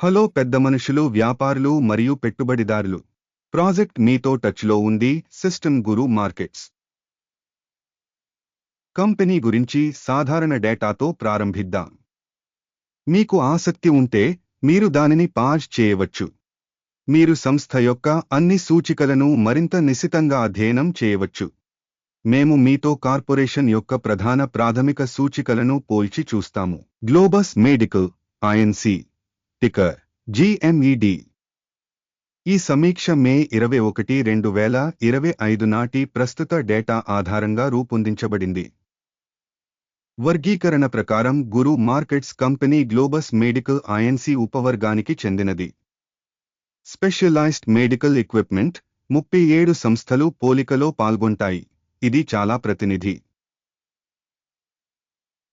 Hello పెద్ద మనుషులు వ్యాపారులు మరియు పెట్టుబడిదారులు. ప్రాజెక్ట్ మీతో టచ్లో ఉంది సిస్టమ్ గురు మార్కెట్స్. కంపెనీ గురించి సాధారణ డేటాతో ప్రారంభిద్దాం. మీకు ఆసక్తి ఉంటే మీరు దానిని పాజ్ చేయవచ్చు. మీరు సంస్థ యొక్క అన్ని సూచికలను మరింత నిశితంగా అధ్యయనం చేయవచ్చు. మేము మీతో కార్పొరేషన్ యొక్క ప్రధాన ప్రాథమిక సూచికలను పోల్చి చూస్తాము. Globus Medical Inc ticker GMED ఈ సమీక్ష మే ఇరవై ఒకటి రెండు వేల ఇరవై ఐదు నాటి ప్రస్తుత డేటా ఆధారంగా రూపొందించబడింది. వర్గీకరణ ప్రకారం Guru markets company Globus Medical I N C ఉపవర్గానికి చెందినది. స్పెషలైజ్డ్ మెడికల్ ఎక్విప్మెంట్ ముప్పై ఏడు సంస్థలు పోలికలో పాల్గొంటాయి. ఇది చాలా ప్రతినిధి.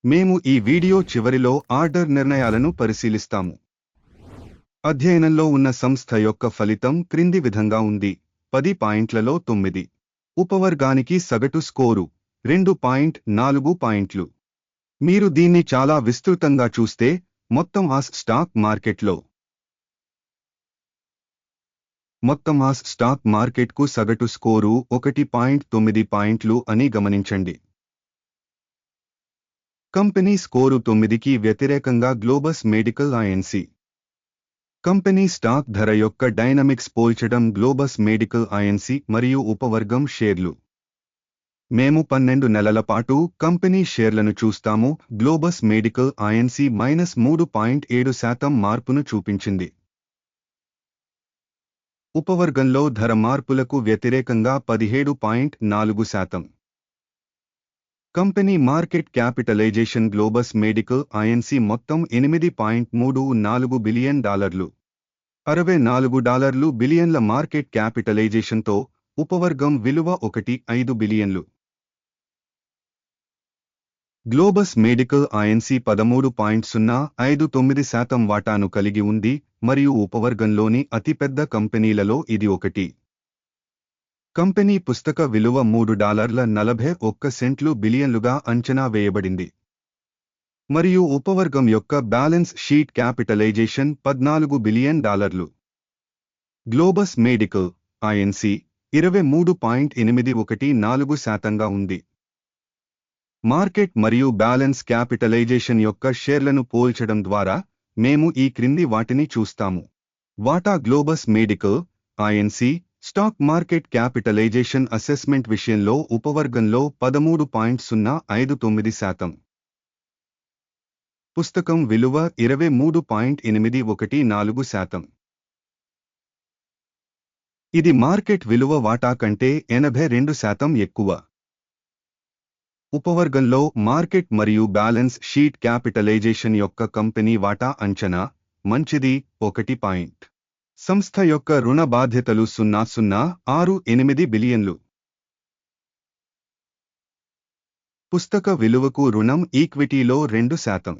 మేము ఈ వీడియో చివరిలో ఆర్డర్ నిర్ణయాలను పరిశీలిస్తాము. అధ్యయనంలో ఉన్న సంస్థ యొక్క ఫలితం క్రింది విధంగా ఉంది. పది పాయింట్లలో తొమ్మిది. ఉపవర్గానికి సగటు స్కోరు. రెండు పాయింట్ నాలుగు పాయింట్లు. మీరు దీన్ని చాలా విస్తృతంగా చూస్తే మొత్తం ఆస్ స్టాక్ మార్కెట్లో. మొత్తం ఆస్ స్టాక్ మార్కెట్కు సగటు స్కోరు ఒకటి పాయింట్ తొమ్మిది పాయింట్లు అని గమనించండి. కంపెనీ స్కోరు తొమ్మిదికి వ్యతిరేకంగా Globus Medical I N C company stock ధర యొక్క డైనమిక్స్ పోల్చడం గ్లోబస్ మెడికల్ ఐఎన్సి మరియు ఉపవర్గం షేర్లు. మేము పన్నెండు నెలల పాటు కంపెనీ షేర్లను చూస్తాము. Globus Medical I N C minus మూడు పాయింట్ ఏడు శాతం మార్పును చూపించింది. ఉపవర్గంలో ధర మార్పులకు వ్యతిరేకంగా పదిహేడు పాయింట్ నాలుగు శాతం. Company market capitalisation Globus Medical I N C మొత్తం ఎనిమిది పాయింట్ మూడు నాలుగు బిలియన్ డాలర్లు. అరవై నాలుగు డాలర్లు బిలియన్ల మార్కెట్ క్యాపిటలైజేషన్తో ఉపవర్గం విలువ ఒకటి ఐదు బిలియన్లు. Globus Medical I N C పదమూడు పాయింట్ సున్నా ఐదు తొమ్మిది శాతం వాటాను కలిగి ఉంది మరియు ఉపవర్గంలోని అతిపెద్ద కంపెనీలలో ఇది ఒకటి. కంపెనీ పుస్తక విలువ మూడు డాలర్ల నలభై ఒక్క సెంట్లు బిలియన్లుగా అంచనా వేయబడింది. మరియు ఉపవర్గం యొక్క బ్యాలెన్స్ షీట్ క్యాపిటలైజేషన్ పద్నాలుగు బిలియన్ డాలర్లు. గ్లోబస్ మెడికల్ ఐఎన్సి ఇరవై మూడు పాయింట్ ఎనిమిది ఒకటి నాలుగు శాతంగా ఉంది. మార్కెట్ మరియు బ్యాలెన్స్ క్యాపిటలైజేషన్ యొక్క షేర్లను పోల్చడం ద్వారా మేము ఈ క్రింది వాటిని చూస్తాము. వాటా Globus Medical I N C stock market capitalisation assessment విషయంలో ఉపవర్గంలో పదమూడు పాయింట్ సున్నా ఐదు తొమ్మిది శాతం. పుస్తకం విలువ ఇరవై మూడు పాయింట్ ఎనిమిది ఒకటి నాలుగు శాతం. ఇది మార్కెట్ విలువ వాటా కంటే ఎనభై రెండు శాతం ఎక్కువ. ఉపవర్గంలో మార్కెట్ మరియు బ్యాలెన్స్ షీట్ క్యాపిటలైజేషన్ యొక్క కంపెనీ వాటా అంచనా మంచిది ఒకటి పాయింట్. సంస్థ యొక్క రుణ బాధ్యతలు సున్నా సున్నా ఆరు ఎనిమిది బిలియన్లు. పుస్తక విలువకు రుణం ఈక్విటీలో రెండు శాతం.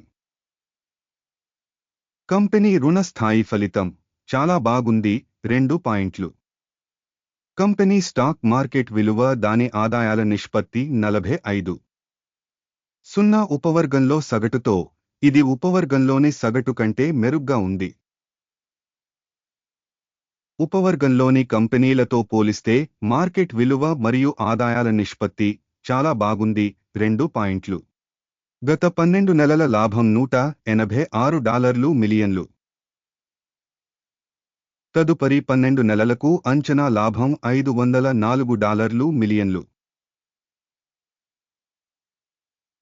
కంపెనీ రుణ స్థాయి ఫలితం చాలా బాగుంది రెండు పాయింట్లు. కంపెనీ స్టాక్ మార్కెట్ విలువ దాని ఆదాయాల నిష్పత్తి నలభై ఐదు. సున్నా ఉపవర్గంలో సగటుతో ఇది ఉపవర్గంలోని సగటు కంటే మెరుగ్గా ఉంది. ఉపవర్గంలోని కంపెనీలతో పోలిస్తే మార్కెట్ విలువ మరియు ఆదాయాల నిష్పత్తి చాలా బాగుంది రెండు పాయింట్లు. గత పన్నెండు నెలల లాభం నూట ఎనభై ఆరు డాలర్లు మిలియన్లు. తదుపరి పన్నెండు నెలలకు అంచనా లాభం ఐదు వందల నాలుగు డాలర్లు మిలియన్లు.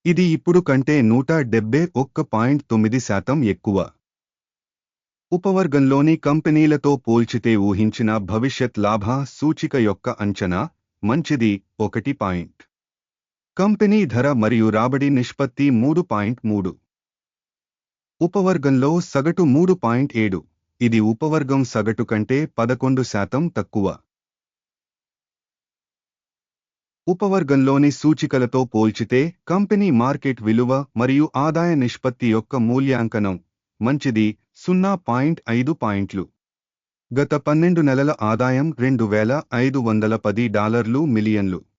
ఇది ఇప్పుడు కంటే నూట డెబ్బై ఒక్క పాయింట్ తొమ్మిది శాతం ఎక్కువ. ఉపవర్గంలోని కంపెనీలతో పోల్చితే ఊహించిన భవిష్యత్ లాభ సూచిక యొక్క అంచనా మంచిది ఒకటి పాయింట్ కంపెనీ ధర మరియు రాబడి నిష్పత్తి మూడు పాయింట్ మూడు. ఉపవర్గంలో సగటు మూడు పాయింట్ ఏడు. ఇది ఉపవర్గం సగటు కంటే పదకొండు శాతం తక్కువ. ఉపవర్గంలోని సూచికలతో పోల్చితే కంపెనీ మార్కెట్ విలువ మరియు ఆదాయ నిష్పత్తి యొక్క మూల్యాంకనం. మంచిది సున్నా పాయింట్ ఐదు పాయింట్లు. గత పన్నెండు నెలల ఆదాయం రెండు వేల ఐదు వందల పది డాలర్లు మిలియన్లు.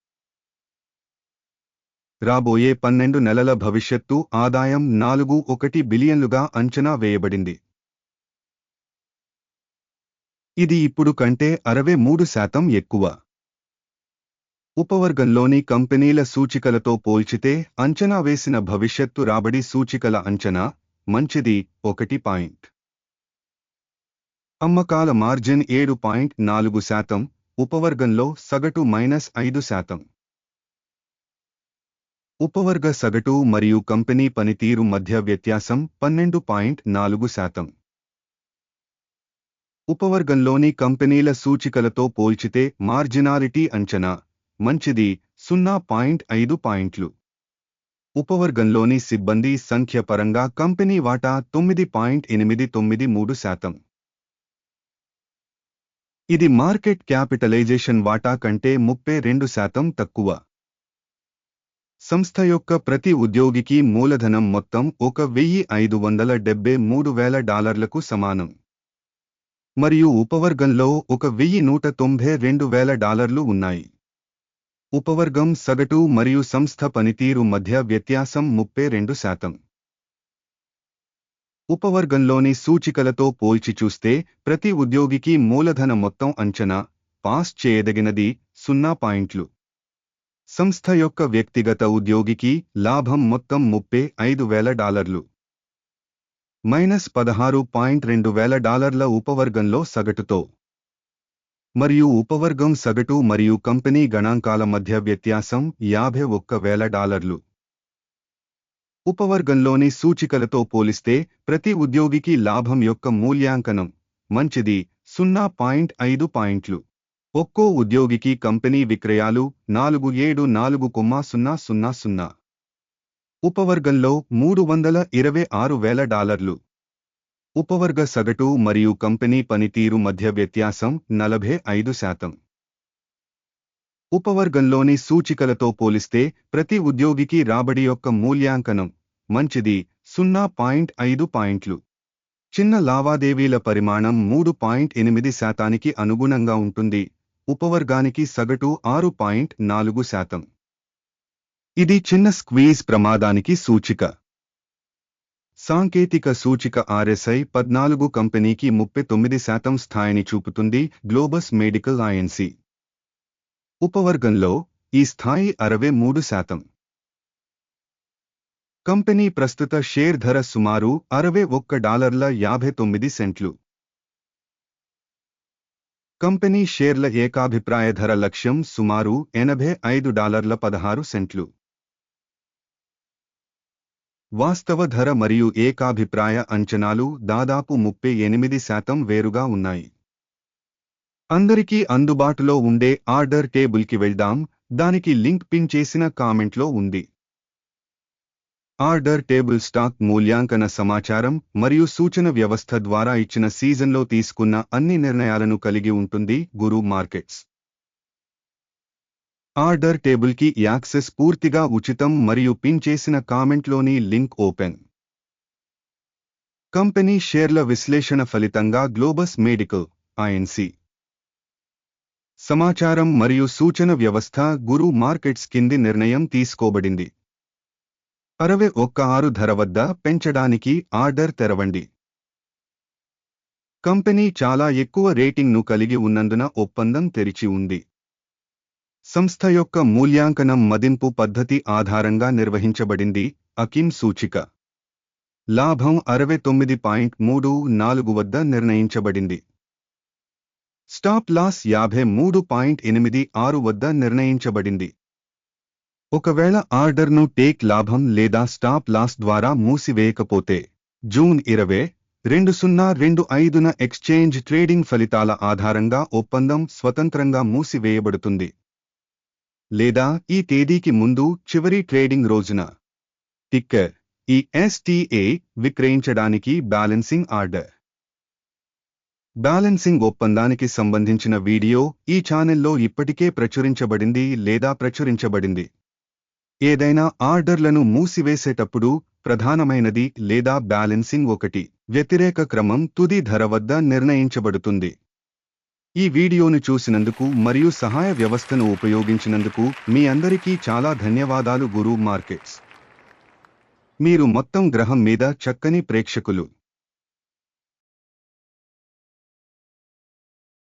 రాబోయే పన్నెండు నెలల భవిష్యత్తు ఆదాయం నాలుగు ఒకటి బిలియన్లుగా అంచనా వేయబడింది. ఇది ఇప్పుడు కంటే అరవై మూడు శాతం ఎక్కువ. ఉపవర్గంలోని కంపెనీల సూచికలతో పోల్చితే అంచనా వేసిన భవిష్యత్తు రాబడి సూచికల అంచనా మంచిది ఒకటి పాయింట్. అమ్మకాల మార్జిన్ ఏడు పాయింట్ నాలుగు శాతం ఉపవర్గంలో సగటు మైనస్ ఐదు శాతం. ఉపవర్గ సగటు మరియు కంపెనీ పనితీరు మధ్య వ్యత్యాసం పన్నెండు పాయింట్ నాలుగు శాతం. ఉపవర్గంలోని కంపెనీల సూచికలతో పోల్చితే మార్జినాలిటీ అంచనా మంచిది సున్నా పాయింట్ ఐదు పాయింట్లు. ఉపవర్గంలోని సిబ్బంది సంఖ్య పరంగా కంపెనీ వాటా తొమ్మిది పాయింట్ ఎనిమిది తొమ్మిది మూడు శాతం. ఇది మార్కెట్ క్యాపిటలైజేషన్ వాటా కంటే ముప్పై రెండు శాతం తక్కువ. సంస్థ యొక్క ప్రతి ఉద్యోగికి మూలధనం మొత్తం ఒక వెయ్యి ఐదు వందల డెబ్బై మూడు వేల డాలర్లకు సమానం. మరియు ఉపవర్గంలో ఒక వెయ్యి నూట తొంభై రెండు వేల డాలర్లు ఉన్నాయి. ఉపవర్గం సగటు మరియు సంస్థ పనితీరు మధ్య వ్యత్యాసం ముప్పై రెండు శాతం. ఉపవర్గంలోని సూచికలతో పోల్చి చూస్తే ప్రతి ఉద్యోగికి మూలధన మొత్తం అంచనా పాస్ చేయదగినది సున్నా పాయింట్లు. సంస్థ యొక్క వ్యక్తిగత ఉద్యోగికి లాభం మొత్తం ముప్పై ఐదు వేల డాలర్లు. మైనస్ పదహారు పాయింట్ రెండు వేల డాలర్ల ఉపవర్గంలో సగటుతో. మరియు ఉపవర్గం సగటు మరియు కంపెనీ గణాంకాల మధ్య వ్యత్యాసం యాభై ఒక్క వేల డాలర్లు. ఉపవర్గంలోని సూచికలతో పోలిస్తే ప్రతి ఉద్యోగికి లాభం యొక్క మూల్యాంకనం మంచిది సున్నా పాయింట్ ఐదు పాయింట్లు. ఒక్కో ఉద్యోగికి కంపెనీ విక్రయాలు నాలుగు ఏడు నాలుగు కొమ్మా సున్నా సున్నా సున్నా. ఉపవర్గంలో మూడు వందల ఇరవై ఆరు వేల డాలర్లు. ఉపవర్గ సగటు మరియు కంపెనీ పనితీరు మధ్య వ్యత్యాసం నలభై ఐదు శాతం. ఉపవర్గంలోని సూచికలతో పోలిస్తే ప్రతి ఉద్యోగికి రాబడి యొక్క మూల్యాంకనం మంచిది సున్నా పాయింట్ ఐదు పాయింట్లు. చిన్న లావాదేవీల పరిమాణం మూడు పాయింట్ ఎనిమిది శాతానికి అనుగుణంగా ఉంటుంది. ఉపవర్గానికి సగటు ఆరు పాయింట్ నాలుగు శాతం. ఇది చిన్న స్క్వీజ్ ప్రమాదానికి సూచిక. సాంకేతిక సూచిక ఆర్ఎస్ఐ పద్నాలుగు కంపెనీకి ముప్పై తొమ్మిది శాతం స్థాయిని చూపుతుంది గ్లోబస్ మెడికల్ ఐఎన్సీ. ఉపవర్గంలో ఈ స్థాయి అరవై మూడు శాతం. కంపెనీ ప్రస్తుత షేర్ ధర సుమారు అరవై ఒక్క డాలర్ల యాభై తొమ్మిది సెంట్లు. కంపెనీ షేర్ల ఏకాభిప్రాయ ధర లక్ష్యం సుమారు ఎనభై ఐదు డాలర్ల పదహారు సెంట్లు. వాస్తవ ధర మరియు ఏకాభిప్రాయ అంచనాలు దాదాపు ముప్పై ఎనిమిది శాతం వేరుగా ఉన్నాయి. అందరికీ అందుబాటులో ఉండే ఆర్డర్ టేబుల్కి వెళ్దాం దానికి లింక్ పిన్ చేసిన కామెంట్లో ఉంది. ఆర్డర్ టేబుల్ స్టాక్ మూల్యాంకన సమాచారం మరియు సూచన వ్యవస్థ ద్వారా ఇచ్చిన సీజన్లో తీసుకున్న అన్ని నిర్ణయాలను కలిగి ఉంటుంది గురు మార్కెట్స్. ఆర్డర్ టేబుల్కి యాక్సెస్ పూర్తిగా ఉచితం మరియు పిన్ చేసిన కామెంట్లోని లింక్ ఓపెన్. కంపెనీ షేర్ల విశ్లేషణ ఫలితంగా గ్లోబస్ మెడికల్ ఐఎన్సి సమాచారం మరియు సూచన వ్యవస్థ గురు మార్కెట్స్ కింది నిర్ణయం తీసుకోబడింది. అరవై ఒక్క ఆరు ధర వద్ద పెంచడానికి ఆర్డర్ తెరవండి. కంపెనీ చాలా ఎక్కువ రేటింగ్ను కలిగి ఉన్నందున ఒప్పందం తెరిచి ఉంది. సంస్థ యొక్క మూల్యాంకనం మదింపు పద్ధతి ఆధారంగా నిర్వహించబడింది అకిమ్ సూచిక. లాభం అరవై తొమ్మిది పాయింట్ మూడు నాలుగు వద్ద నిర్ణయించబడింది. స్టాప్ లాస్ యాభై మూడు పాయింట్ ఎనిమిది ఆరు వద్ద నిర్ణయించబడింది. ఒకవేళ ఆర్డర్ను టేక్ లాభం లేదా స్టాప్ లాస్ ద్వారా మూసివేయకపోతే జూన్ ఇరవై రెండు సున్నా రెండు ఐదున ఎక్స్చేంజ్ ట్రేడింగ్ ఫలితాల ఆధారంగా ఒప్పందం స్వతంత్రంగా మూసివేయబడుతుంది. లేదా ఈ తేదీకి ముందు చివరి ట్రేడింగ్ రోజున. టిక్కర్ ఈ ఎస్టీఏ విక్రయించడానికి బ్యాలెన్సింగ్ ఆర్డర్. బ్యాలెన్సింగ్ ఒప్పందానికి సంబంధించిన వీడియో ఈ ఛానెల్లో ఇప్పటికే ప్రచురించబడింది లేదా ప్రచురించబడింది. ఏదైనా ఆర్డర్లను మూసివేసేటప్పుడు ప్రధానమైనది లేదా బ్యాలెన్సింగ్ ఒకటి. వ్యతిరేక క్రమం తుది ధర వద్ద నిర్ణయించబడుతుంది. ఈ వీడియోను చూసినందుకు మరియు సహాయ వ్యవస్థను ఉపయోగించినందుకు మీ అందరికీ చాలా ధన్యవాదాలు గురు మార్కెట్స్. మీరు మొత్తం గ్రహం మీద చక్కని ప్రేక్షకులు.